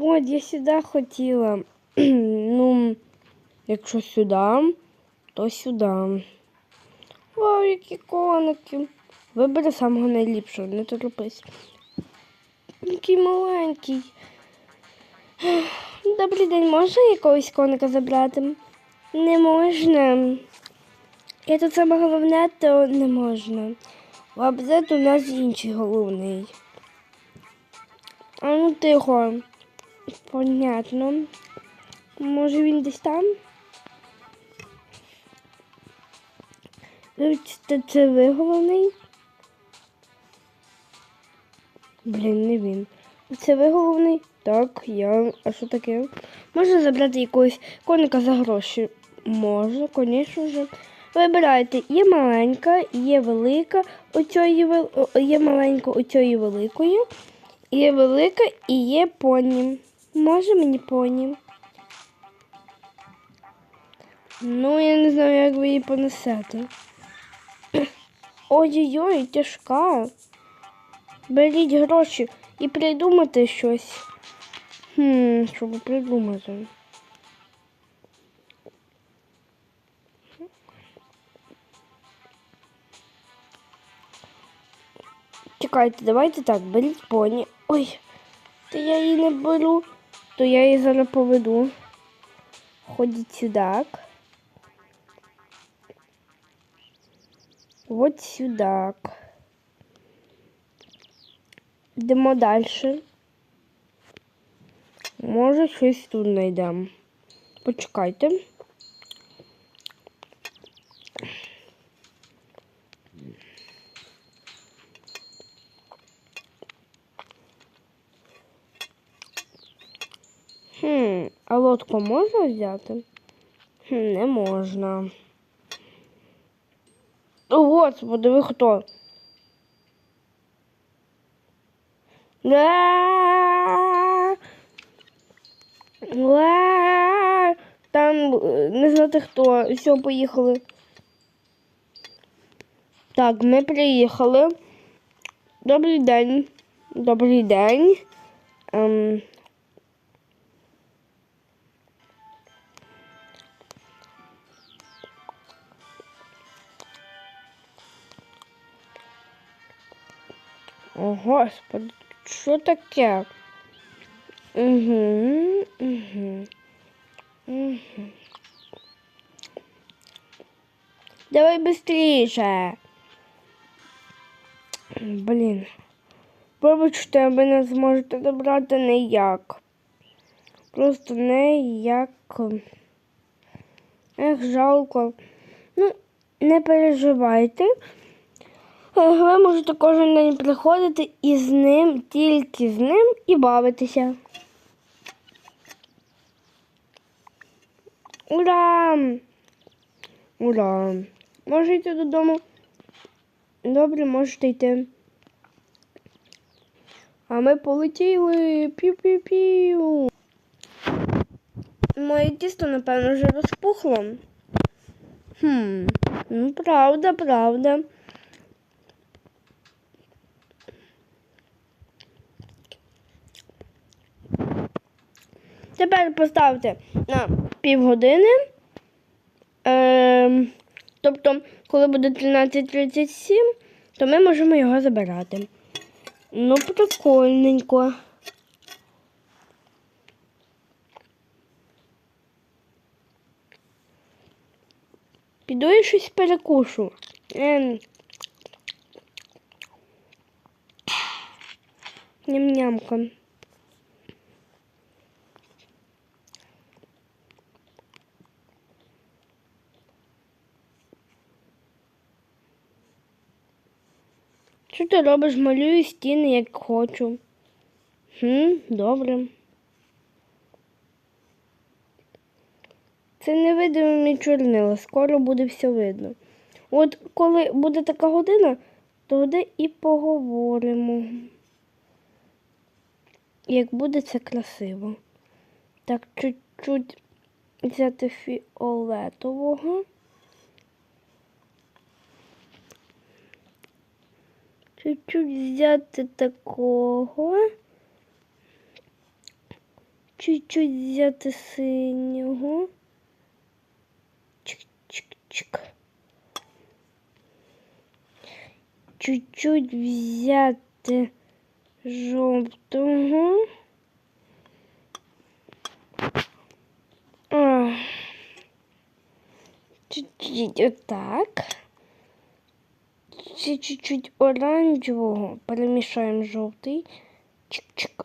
От, я сюди хотіла. ну, якщо сюди, то сюди. Вау, які коники. Вибери самого найліпшого, не торопись. Який маленький. Добрий день, можна якогось коника забрати? Не можна. Я тут саме головне, то не можна. В абзет у нас інший головний. А ну тихо. Понятно. Може він десь там? Це ви головний? Блін, не він. Це ви головний? Так, я. А що таке? Можна забрати якогось коника за гроші? Може, звісно ж. Вибирайте, є маленька, є велика, оцієї вел- о, є маленька оцієї великої, є велика і є поні. Може мені поні? Ну, я не знаю, як ви її понесете. Ой-ой-ой, тяжка. Беріть гроші і придумайте щось. Хм, щоб придумати. Чекайте, давайте так, беріть поні. Ой, то я її не беру, то я її зараз поведу. Ходіть сюди. От сюди. Йдемо далі. Може, щось тут знайдемо. Почекайте. Хм, а лодку можна взяти? Не можна. О, господи, ви хто? Там не знати хто. Все, поїхали. Так, ми приїхали. Добрий день. Добрий день. Ем... О, Господи, що таке? Угу, угу, угу. Давай быстріше. Блін. Вибачте, ви не зможете добрати ніяк. Просто ніяк. Ех, жалко. Ну, не переживайте. Ви можете кожен день приходити і з ним, тільки з ним і бавитися. Ура! Ура! Може йти додому? Добре, можете йти. А ми полетіли. Пів-пів-пів. Моє тісто, напевно, вже розпухло. Хм, ну правда, правда. Тепер поставте на півгодини. Ем, тобто, коли буде 13.37, то ми можемо його забирати. Ну, прикольненько. Піду і щось перекушу. Ем. Ням-нямка. Що ти робиш? Малюю стіни, як хочу. Хм, добре. Це невидимі чорнила, скоро буде все видно. От коли буде така година, то тоді і поговоримо. Як буде це красиво. Так, чуть-чуть взяти фіолетового. Чуть-чуть взяти такого. чуть-чуть взяти синього. Чик-чик-чик. Чуть-чуть взяти жовтого. Чуть-чуть отак. Ще чуть-чуть оранжевого. Перемішаємо жовтий. Чик-чик.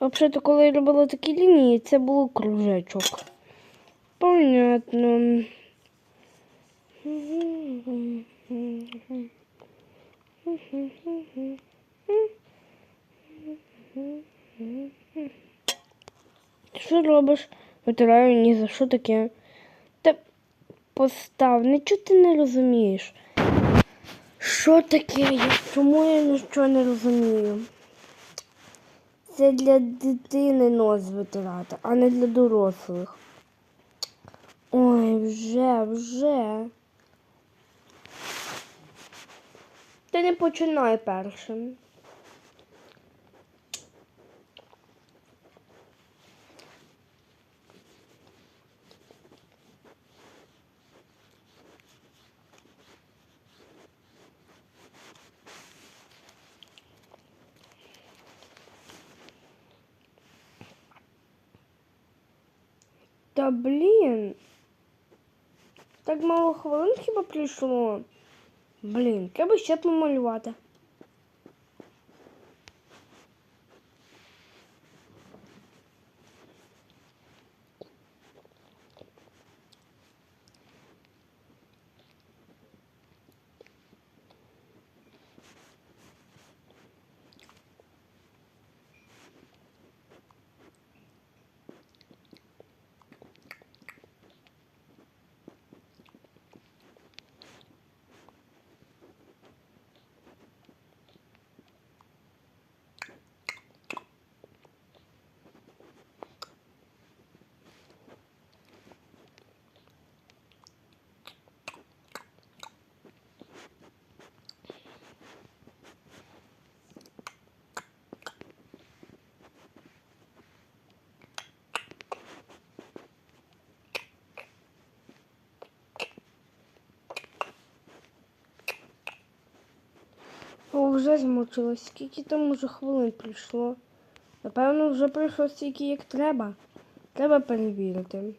Взагалі, коли я робила такі лінії, це було кружечок. Понятно. Що робиш? Витираю ні за що таке. Та постав, нічого ти не розумієш. Що таке? Чому я нічого не розумію? Це для дитини нос витирати, а не для дорослих. Ой, вже, вже. Ти не починай першим. Та блін. Так мало хвилин хіба прийшло. Блін, треба ще помалювати. О, вже змучилась. Скільки там уже хвилин прийшло? Напевно, вже пройшло стільки, як треба. Треба перевірити.